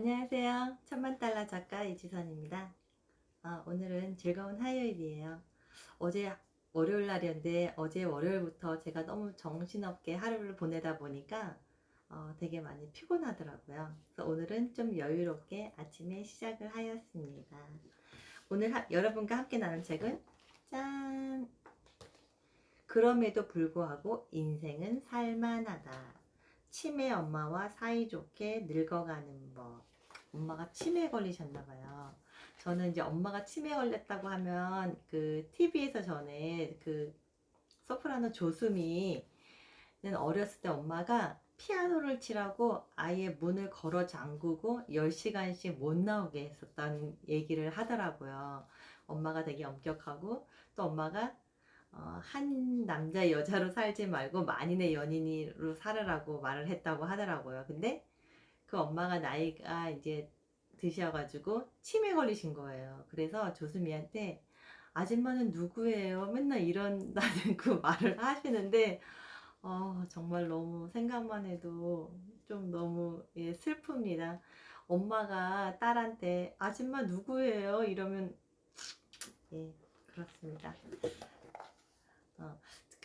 안녕하세요. 천만달러 작가 이지선입니다. 아, 오늘은 즐거운 화요일이에요. 어제 월요일 날이었는데 어제 월요일부터 제가 너무 정신없게 하루를 보내다 보니까 어, 되게 많이 피곤하더라고요. 그래서 오늘은 좀 여유롭게 아침에 시작을 하였습니다. 오늘 하- 여러분과 함께 나눌 책은 짠! 그럼에도 불구하고 인생은 살만하다. 치매 엄마와 사이좋게 늙어가는 법. 엄마가 치매에 걸리셨나 봐요. 저는 이제 엄마가 치매 걸렸다고 하면 그 TV에서 전에 그 소프라노 조수미는 어렸을 때 엄마가 피아노를 치라고 아예 문을 걸어 잠그고 10시간씩 못 나오게 했었다는 얘기를 하더라고요. 엄마가 되게 엄격하고 또 엄마가 어, 한 남자 여자로 살지 말고 만인의 연인으로 살으라고 말을 했다고 하더라고요. 근데 그 엄마가 나이가 이제 드셔가지고 치매 걸리신 거예요. 그래서 조수미한테 아줌마는 누구예요? 맨날 이런다는 그 말을 하시는데 어, 정말 너무 생각만 해도 좀 너무 예, 슬픕니다. 엄마가 딸한테 아줌마 누구예요? 이러면 예 그렇습니다. 어,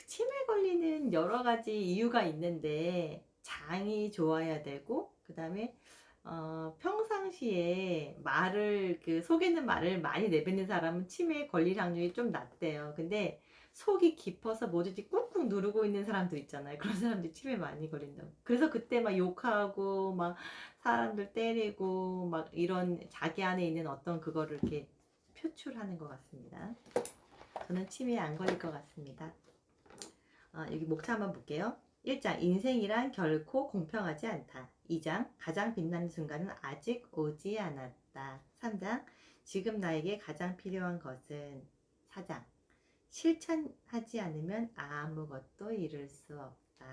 치매 걸리는 여러 가지 이유가 있는데 장이 좋아야 되고 그 다음에 어, 평상시에 말을 그 속에는 말을 많이 내뱉는 사람은 치매에 걸릴 확률이 좀 낮대요. 근데 속이 깊어서 뭐든지 꾹꾹 누르고 있는 사람들 있잖아요. 그런 사람들이 치매 많이 걸린다고. 그래서 그때 막 욕하고 막 사람들 때리고 막 이런 자기 안에 있는 어떤 그거를 이렇게 표출하는 것 같습니다. 저는 치매에 안 걸릴 것 같습니다. 아, 여기 목차 한번 볼게요. 1장 인생이란 결코 공평하지 않다. 2장 가장 빛나는 순간은 아직 오지 않았다. 3장 지금 나에게 가장 필요한 것은 4장 실천하지 않으면 아무것도 이룰 수 없다.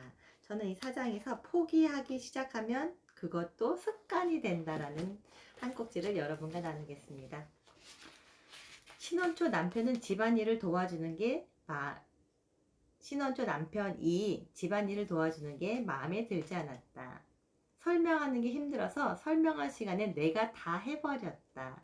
저는 이 4장에서 포기하기 시작하면 그것도 습관이 된다라는 한 꼭지를 여러분과 나누겠습니다. 신혼초 남편은 집안일을 도와주는 게 마, 신혼초 남편이 집안일을 도와주는 게 마음에 들지 않았다. 설명하는 게 힘들어서 설명할 시간에 내가 다 해버렸다.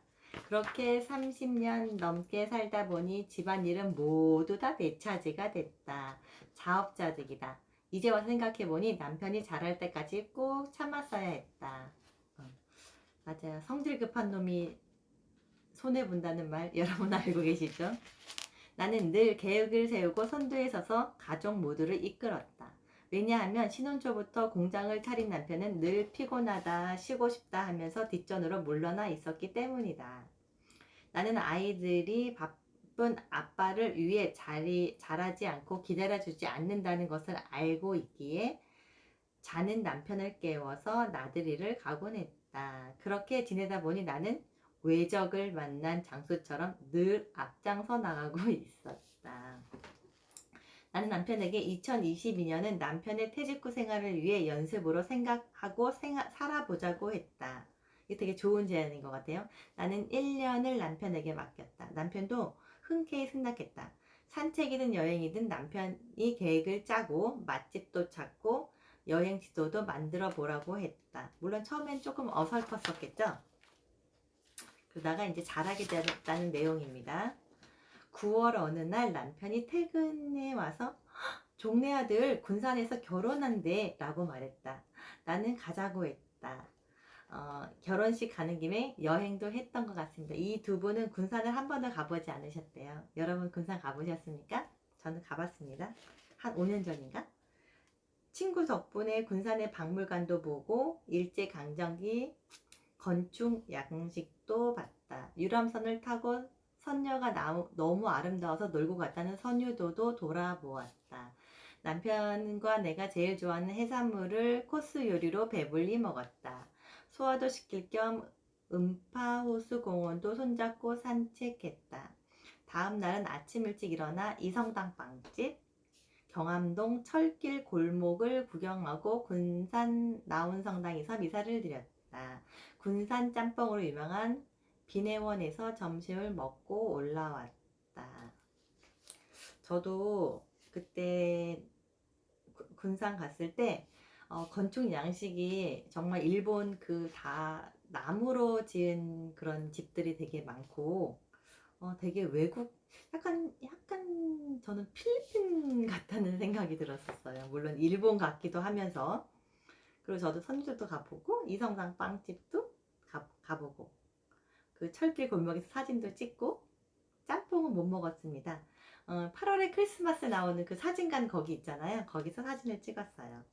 그렇게 30년 넘게 살다 보니 집안일은 모두 다 내 차지가 됐다. 자업자득이다. 이제 와서 생각해보니 남편이 잘할 때까지 꼭 참았어야 했다. 어, 맞아요. 성질 급한 놈이 손해본다는 말 여러분 알고 계시죠? 나는 늘 계획을 세우고 선두에 서서 가족 모두를 이끌었다. 왜냐하면 신혼 초부터 공장을 차린 남편은 늘 피곤하다, 쉬고 싶다 하면서 뒷전으로 물러나 있었기 때문이다. 나는 아이들이 바쁜 아빠를 위해 자리, 잘하지 않고 기다려주지 않는다는 것을 알고 있기에 자는 남편을 깨워서 나들이를 가곤 했다. 그렇게 지내다 보니 나는 외적을 만난 장수처럼 늘 앞장서 나가고 있었다. 나는 남편에게 2022년은 남편의 퇴직 후 생활을 위해 연습으로 생각하고 생하, 살아보자고 했다. 이게 되게 좋은 제안인 것 같아요. 나는 1년을 남편에게 맡겼다. 남편도 흔쾌히 승낙했다. 산책이든 여행이든 남편이 계획을 짜고 맛집도 찾고 여행 지도도 만들어 보라고 했다. 물론 처음엔 조금 어설펐었겠죠? 그러다가 이제 잘하게 됐다는 내용입니다. 9월 어느 날 남편이 퇴근해 와서 종래 아들 군산에서 결혼한대 라고 말했다. 나는 가자고 했다. 어, 결혼식 가는 김에 여행도 했던 것 같습니다. 이 두 분은 군산을 한 번도 가보지 않으셨대요. 여러분 군산 가보셨습니까? 저는 가봤습니다. 한 5년 전인가? 친구 덕분에 군산의 박물관도 보고 일제강점기 건축 양식도 봤다. 유람선을 타고 선녀가 나오, 너무 아름다워서 놀고 갔다는 선유도도 돌아보았다. 남편과 내가 제일 좋아하는 해산물을 코스 요리로 배불리 먹었다. 소화도 시킬 겸 음파호수 공원도 손잡고 산책했다. 다음 날은 아침 일찍 일어나 이성당 빵집, 경암동 철길 골목을 구경하고 군산 나운성당에서 미사를 드렸다. 군산 짬뽕으로 유명한 비내원에서 점심을 먹고 올라왔다. 저도 그때 구- 군산 갔을 때 어, 건축 양식이 정말 일본 그 다 나무로 지은 그런 집들이 되게 많고 어, 되게 외국 약간 약간 저는 필리핀 같다는 생각이 들었었어요. 물론 일본 같기도 하면서 그리고 저도 선주도 가보고 이성당 빵집도 가, 가보고 그 철길 골목에서 사진도 찍고 짬뽕은 못 먹었습니다. 어, 8월에 크리스마스 나오는 그 사진관 거기 있잖아요. 거기서 사진을 찍었어요.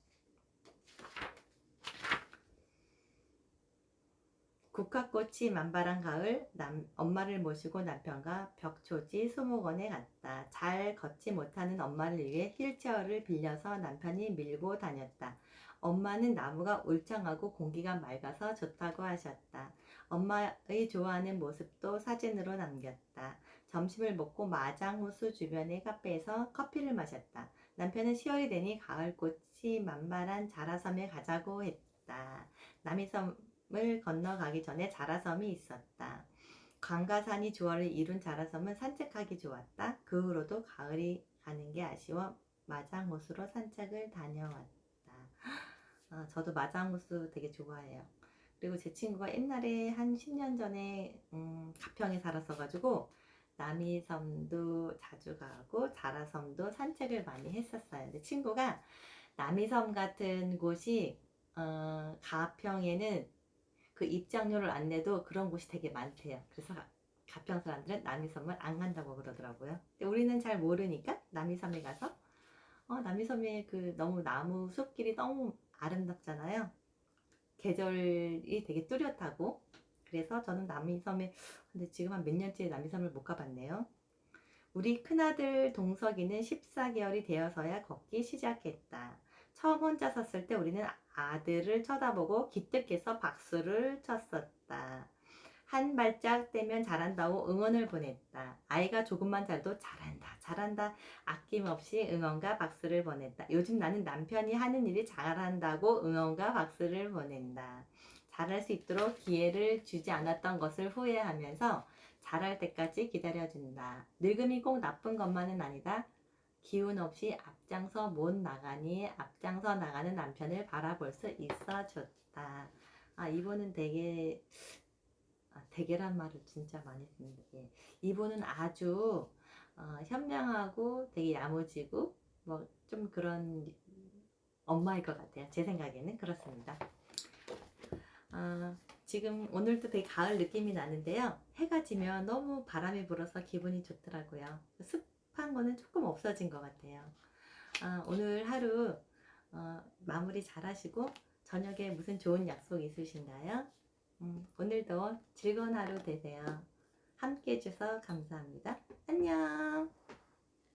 국화꽃이 만발한 가을 남, 엄마를 모시고 남편과 벽초지 수목원에 갔다. 잘 걷지 못하는 엄마를 위해 휠체어를 빌려서 남편이 밀고 다녔다. 엄마는 나무가 울창하고 공기가 맑아서 좋다고 하셨다. 엄마의 좋아하는 모습도 사진으로 남겼다. 점심을 먹고 마장 호수 주변의 카페에서 커피를 마셨다. 남편은 10월이 되니 가을꽃이 만발한 자라섬에 가자고 했다. 남이섬을 건너가기 전에 자라섬이 있었다. 강가산이 조화를 이룬 자라섬은 산책하기 좋았다. 그 후로도 가을이 가는 게 아쉬워 마장호수로 산책을 다녀왔다. 아, 저도 마장호수 되게 좋아해요. 그리고 제 친구가 옛날에 한 10년 전에 음, 가평에 살았어 가지고 남이섬도 자주 가고 자라섬도 산책을 많이 했었어요. 근데 친구가 남이섬 같은 곳이 어, 가평에는 그 입장료를 안 내도 그런 곳이 되게 많대요. 그래서 가- 가평 사람들은 남이섬을 안 간다고 그러더라고요. 우리는 잘 모르니까 남이섬에 가서 어, 남이섬에 그 너무 나무 숲길이 너무 아름답잖아요. 계절이 되게 뚜렷하고 그래서 저는 남이섬에 근데 지금 한 몇 년째 남이섬을 못 가봤네요. 우리 큰아들 동석이는 14개월이 되어서야 걷기 시작했다. 처음 혼자 섰을 때 우리는 아들을 쳐다보고 기특해서 박수를 쳤었다. 한 발짝 떼면 잘한다고 응원을 보냈다. 아이가 조금만 잘도 잘한다, 잘한다, 아낌없이 응원과 박수를 보냈다. 요즘 나는 남편이 하는 일이 잘한다고 응원과 박수를 보낸다. 잘할 수 있도록 기회를 주지 않았던 것을 후회하면서 잘할 때까지 기다려준다. 늙음이 꼭 나쁜 것만은 아니다. 기운 없이 앞장서 못 나가니 앞장서 나가는 남편을 바라볼 수 있어 줬다. 아, 이분은 되게, 아, 되게란 말을 진짜 많이 씁니다. 예. 이분은 아주 어, 현명하고 되게 야무지고 뭐 좀 그런 엄마일 것 같아요. 제 생각에는 그렇습니다. 아, 지금 오늘도 되게 가을 느낌이 나는데요. 해가 지면 너무 바람이 불어서 기분이 좋더라고요. 습한 거는 조금 없어진 것 같아요. 아, 오늘 하루 어, 마무리 잘 하시고 저녁에 무슨 좋은 약속 있으신가요? 음, 오늘도 즐거운 하루 되세요. 함께 해주셔서 감사합니다. 안녕!